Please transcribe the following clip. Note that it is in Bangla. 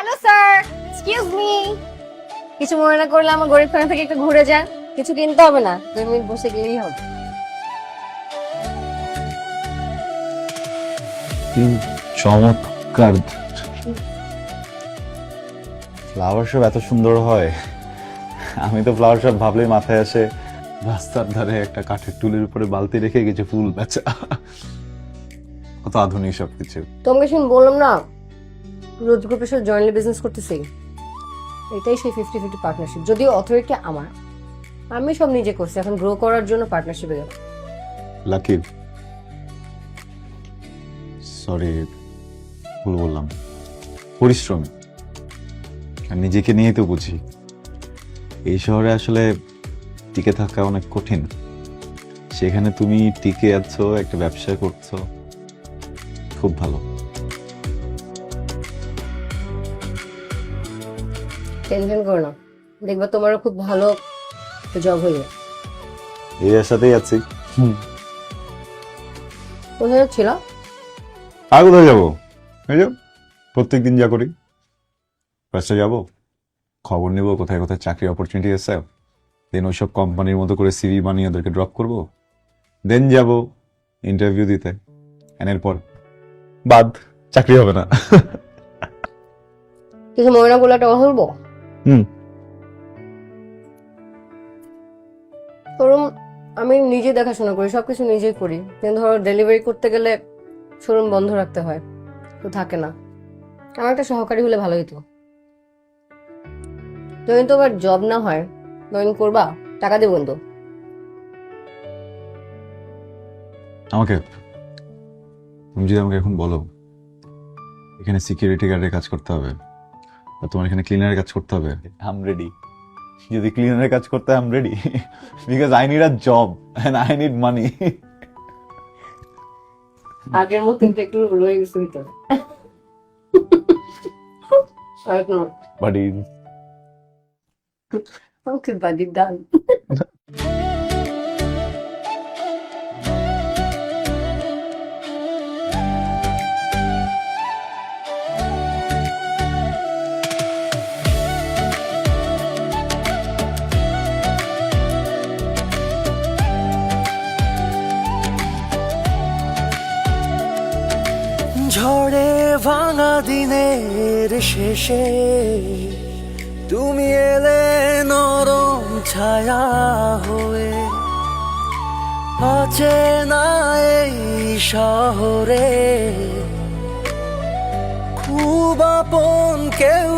হ্যালো স্যার এক্সকিউজ মি কিছু মনে না করলে আমার গরিব খানা থেকে একটু ঘুরে যান। কিছু কিনতে হবে না। দুই মিনিট বসে গেলেই হবে। চমৎকার। ফ্লাওয়ার শপ এত সুন্দর হয়। আমি তো ফ্লাওয়ার শপ ভাবলেই মাথায় আসে রাস্তার ধারে একটা কাঠের টুলের উপরে বালতি রেখে গেছে ফুল বেচা কত আধুনিক সবকিছু। তোমাকে শুন বললাম না রোজ গ্রুপের সাথে জয়েন্টলি বিজনেস করতেছি, এটাই সেই ফিফটি ফিফটি পার্টনারশিপ যদিও অথরিটি আমার, আমি সব নিজে করছি, এখন গ্রো করার জন্য পার্টনারশিপে গেলাম লাকি সরি ভুল বললাম। পরিশ্রমী আর নিজেকে নিয়েই তো বুঝি। এই শহরে আসলে টিকে থাকা অনেক কঠিন। সেখানে তুমি টিকে আছো, একটা ব্যবসা করছ, খুব ভালো। টেনশন করো না। দেখবা তোমারও খুব ভালো জব হয়ে যাবে। এই আশাতেই আছি। কোথায় যাচ্ছিল? আর কোথায় যাব। এই যে প্রত্যেক দিন যা করি। ফার্স্টে যাব। খবর নেব কোথায় কোথায় চাকরি অপরচুনিটি আছে। দেন ওইসব কোম্পানির মতো করে সিভি বানিয়ে ওদেরকে ড্রপ করব। দেন যাব ইন্টারভিউ দিতে। And এরপর বাদ চাকরি হবে না। কিছু মনে না করলে একটা কথা বলব হুম। ধরুন আমি নিজে দেখাশোনা করি সবকিছু নিজেই করি। কিন্তু ধরো ডেলিভারি করতে গেলে শোরুম বন্ধ রাখতে হয় তো থাকে না। আমার একটা সহকারী হলে ভালো হতো তুমি তো আবার জব না হয় জয়েন করবা? টাকা দেবো কিন্তু আমাকে তুমি যদি আমাকে এখন বলো এখানে সিকিউরিটি গার্ডের কাজ করতে হবে। তোমার এখানে ক্লিনারের কাজ করতে হবে? আম রেডি যদি ক্লিনারের কাজ করতে I am ready because I need a job and I need money আগের মতো কিন্তু একটু রয়ে গেছে ভিতরে। বাট ওকে বাদি ডান ঝড়ে ভাঙা দিনের শেষে তুমি এলে নরম ছায়া হয়ে। আছে না এই শহরে খুব আপন কেউ